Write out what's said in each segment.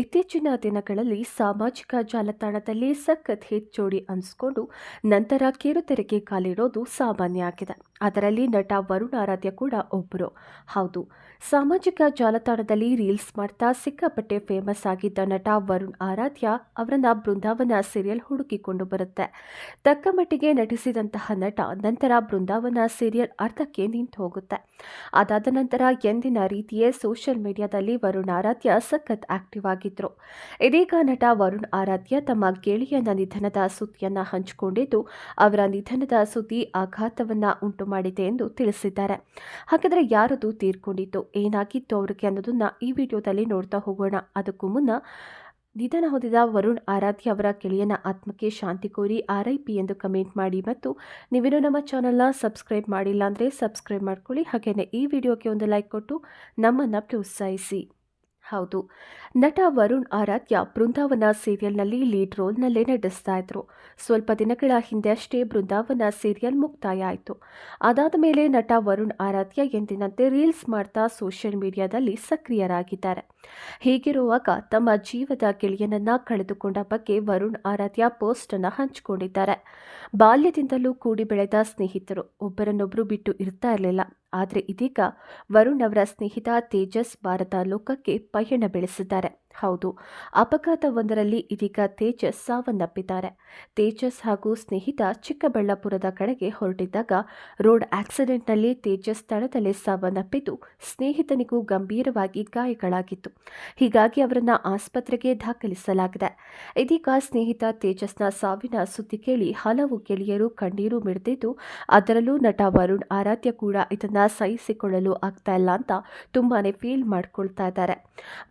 ಇತ್ತೀಚಿನ ದಿನಗಳಲ್ಲಿ ಸಾಮಾಜಿಕ ಜಾಲತಾಣದಲ್ಲಿ ಸಖತ್ ಹಿಟ್ ಜೋಡಿ ಅನ್ಸ್ಕೊಂಡು ನಂತರ ಕಿರುತೆರೆಗೆ ಕಾಲಿಡೋದು ಸಾಮಾನ್ಯ ಆಗಿದೆ. ಅದರಲ್ಲಿ ನಟ ವರುಣ್ ಆರಾಧ್ಯ ಕೂಡ ಒಬ್ಬರು ಹೌದು, ಸಾಮಾಜಿಕ ಜಾಲತಾಣದಲ್ಲಿ ರೀಲ್ಸ್ ಮಾಡ್ತಾ ಸಿಕ್ಕಾಪಟ್ಟೆ ಫೇಮಸ್ ಆಗಿದ್ದ ನಟ ವರುಣ್ ಆರಾಧ್ಯ ಅವರನ್ನ ಬೃಂದಾವನ ಸೀರಿಯಲ್ ಹುಡುಕಿಕೊಂಡು ಬರುತ್ತೆ. ತಕ್ಕ ಮಟ್ಟಿಗೆ ನಟಿಸಿದಂತಹ ನಟ ನಂತರ ಬೃಂದಾವನ ಸೀರಿಯಲ್ ಅರ್ಧಕ್ಕೆ ನಿಂತು ಹೋಗುತ್ತೆ. ಅದಾದ ನಂತರ ಎಂದಿನ ರೀತಿಯೇ ಸೋಷಿಯಲ್ ಮೀಡಿಯಾದಲ್ಲಿ ವರುಣ್ ಆರಾಧ್ಯ ಸಖತ್ ಆಕ್ಟಿವ್ ಆಗಿದ್ರು ಇದೀಗ ನಟ ವರುಣ್ ಆರಾಧ್ಯ ತಮ್ಮ ಗೆಳೆಯನ ನಿಧನದ ಸುದ್ದಿಯನ್ನ ಹಂಚಿಕೊಂಡಿದ್ದು, ಅವರ ನಿಧನದ ಸುದ್ದಿ ಆಘಾತವನ್ನ ಉಂಟು ಮಾಡಿದೆ ಎಂದು ತಿಳಿಸಿದ್ದಾರೆ. ಹಾಗಾದರೆ ಯಾರದು ತೀರ್ಕೊಂಡಿತ್ತು ಏನಾಗಿತ್ತು ಅವರಿಗೆ ಅನ್ನೋದನ್ನ ಈ ವಿಡಿಯೋದಲ್ಲಿ ನೋಡ್ತಾ ಹೋಗೋಣ. ಅದಕ್ಕೂ ಮುನ್ನ ನಿಧನ ಹೊಂದಿದ ವರುಣ್ ಆರಾಧ್ಯ ಅವರ ಗೆಳೆಯನ ಆತ್ಮಕ್ಕೆ ಶಾಂತಿ ಕೋರಿ ಆರ್ ಐ ಪಿ ಎಂದು ಕಮೆಂಟ್ ಮಾಡಿ ಮತ್ತು ನೀವೇನು ನಮ್ಮ ಚಾನಲ್ನ ಸಬ್ಸ್ಕ್ರೈಬ್ ಮಾಡಿಲ್ಲ ಅಂದರೆ ಸಬ್ಸ್ಕ್ರೈಬ್ ಮಾಡ್ಕೊಳ್ಳಿ. ಹಾಗೆಯೇ ಈ ವಿಡಿಯೋಗೆ ಒಂದು ಲೈಕ್ ಕೊಟ್ಟು ನಮ್ಮನ್ನು ಪ್ರೋತ್ಸಾಹಿಸಿ. ಹೌದು. ನಟ ವರುಣ್ ಆರಾಧ್ಯ ಬೃಂದಾವನ ಸೀರಿಯಲ್ನಲ್ಲಿ ಲೀಡ್ ರೋಲ್ನಲ್ಲೇ ನಟಿಸ್ತಾ ಇದ್ರು. ಸ್ವಲ್ಪ ದಿನಗಳ ಹಿಂದೆ ಅಷ್ಟೇ ಬೃಂದಾವನ ಸೀರಿಯಲ್ ಮುಕ್ತಾಯ ಆಯಿತು ಅದಾದ ಮೇಲೆ ನಟ ವರುಣ್ ಆರಾಧ್ಯ ಎಂದಿನಂತೆ ರೀಲ್ಸ್ ಮಾಡ್ತಾ ಸೋಷಿಯಲ್ ಮೀಡಿಯಾದಲ್ಲಿ ಸಕ್ರಿಯರಾಗಿದ್ದಾರೆ. ಹೀಗಿರುವಾಗ ತಮ್ಮ ಜೀವದ ಗೆಳೆಯನನ್ನ ಕಳೆದುಕೊಂಡ ಬಗ್ಗೆ ವರುಣ್ ಆರಾಧ್ಯ ಪೋಸ್ಟ್ ಅನ್ನು ಹಂಚಿಕೊಂಡಿದ್ದಾರೆ. ಬಾಲ್ಯದಿಂದಲೂ ಕೂಡಿ ಬೆಳೆದ ಸ್ನೇಹಿತರು ಒಬ್ಬರನ್ನೊಬ್ಬರು ಬಿಟ್ಟು ಇರ್ತಾ ಇರಲಿಲ್ಲ. ಆದರೆ ಇದೀಗ ವರುಣ್ ಅವರ ಸ್ನೇಹಿತ ತೇಜಸ್ ಭಾರತ ಲೋಕಕ್ಕೆ ಪಯಣ ಬೆಳೆಸಿದ್ದಾರೆ. ಹೌದು, ಅಪಘಾತವೊಂದರಲ್ಲಿ ಇದೀಗ ತೇಜಸ್ ಸಾವನ್ನಪ್ಪಿದ್ದಾರೆ. ತೇಜಸ್ ಹಾಗೂ ಸ್ನೇಹಿತ ಚಿಕ್ಕಬಳ್ಳಾಪುರದ ಕಡೆಗೆ ಹೊರಟಿದ್ದಾಗ ರೋಡ್ ಆಕ್ಸಿಡೆಂಟ್ನಲ್ಲಿ ತೇಜಸ್ ಸ್ಥಳದಲ್ಲೇ ಸಾವನ್ನಪ್ಪಿದ್ದು, ಸ್ನೇಹಿತನಿಗೂ ಗಂಭೀರವಾಗಿ ಗಾಯಗಳಾಗಿತ್ತು. ಹೀಗಾಗಿ ಅವರನ್ನ ಆಸ್ಪತ್ರೆಗೆ ದಾಖಲಿಸಲಾಗಿದೆ. ಇದೀಗ ಸ್ನೇಹಿತ ತೇಜಸ್ನ ಸಾವಿನ ಸುದ್ದಿ ಕೇಳಿ ಹಲವು ಗೆಳೆಯರು ಕಣ್ಣೀರು ಮಿಡಿದಿದ್ದು ಅದರಲ್ಲೂ ನಟ ವರುಣ್ ಆರಾಧ್ಯ ಕೂಡ ಇದನ್ನ ಸಹಿಸಿಕೊಳ್ಳಲು ಆಗ್ತಾ ಇಲ್ಲ ಅಂತ ತುಂಬಾನೇ ಫೀಲ್ ಮಾಡ್ಕೊಳ್ತಾ ಇದ್ದಾರೆ.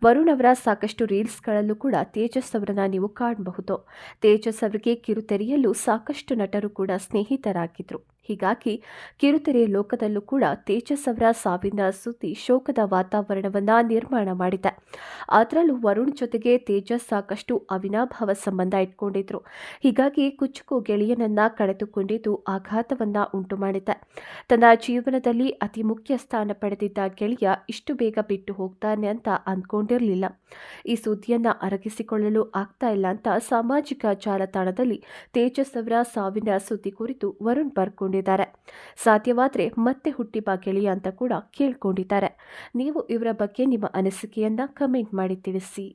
ವರುಣ್ ಅವರ ಸಾಕಷ್ಟು ರೀಲ್ಸ್ಗಳಲ್ಲೂ ಕೂಡ ತೇಜಸ್ ಅವರನ್ನ ನೀವು ಕಾಣಬಹುದು. ತೇಜಸ್ ಅವರಿಗೆ ಕಿರುತೆರೆಯಲ್ಲೂ ಸಾಕಷ್ಟು ನಟರು ಕೂಡ ಸ್ನೇಹಿತರಾಗಿದ್ರು. ಹೀಗಾಗಿ ಕಿರುತೆರೆ ಲೋಕದಲ್ಲೂ ಕೂಡ ತೇಜಸ್ ಅವರ ಸಾವಿನ ಸುದ್ದಿ ಶೋಕದ ವಾತಾವರಣವನ್ನ ನಿರ್ಮಾಣ ಮಾಡಿದೆ. ಅದರಲ್ಲೂ ವರುಣ್ ಜೊತೆಗೆ ತೇಜಸ್ ಸಾಕಷ್ಟು ಅವಿನಾಭಾವ ಸಂಬಂಧ ಇಟ್ಕೊಂಡಿದ್ರು. ಹೀಗಾಗಿ ಕುಚ್ಚುಕು ಗೆಳೆಯನನ್ನ ಕಳೆದುಕೊಂಡಿದ್ದು ಆಘಾತವನ್ನ ಉಂಟು ಮಾಡಿದೆ. ತನ್ನ ಜೀವನದಲ್ಲಿ ಅತಿ ಮುಖ್ಯ ಸ್ಥಾನ ಪಡೆದಿದ್ದ ಗೆಳೆಯ ಇಷ್ಟು ಬೇಗ ಬಿಟ್ಟು ಹೋಗ್ತಾನೆ ಅಂತ ಅಂದ್ಕೊಂಡಿರಲಿಲ್ಲ. ಈ ಸುದ್ದಿಯನ್ನ ಅರಗಿಸಿಕೊಳ್ಳಲು ಆಗ್ತಾ ಇಲ್ಲ ಅಂತ ಸಾಮಾಜಿಕ ಜಾಲತಾಣದಲ್ಲಿ ತೇಜಸ್ ಅವರ ಸಾವಿನ ಸುದ್ದಿ ಕುರಿತು ವರುಣ್ ಬರ್ಕೊಂಡಿದ್ದಾರೆ ಸಾಧ್ಯವಾದರೆ ಮತ್ತೆ ಹುಟ್ಟಿ ಬಾ ಗೆಳೆಯ ಅಂತ ಕೂಡ ಕೇಳ್ಕೊಂಡಿದ್ದಾರೆ. ನೀವು ಇವರ ಬಗ್ಗೆ ನಿಮ್ಮ ಅನಿಸಿಕೆಯನ್ನ ಕಮೆಂಟ್ ಮಾಡಿ ತಿಳಿಸಿ.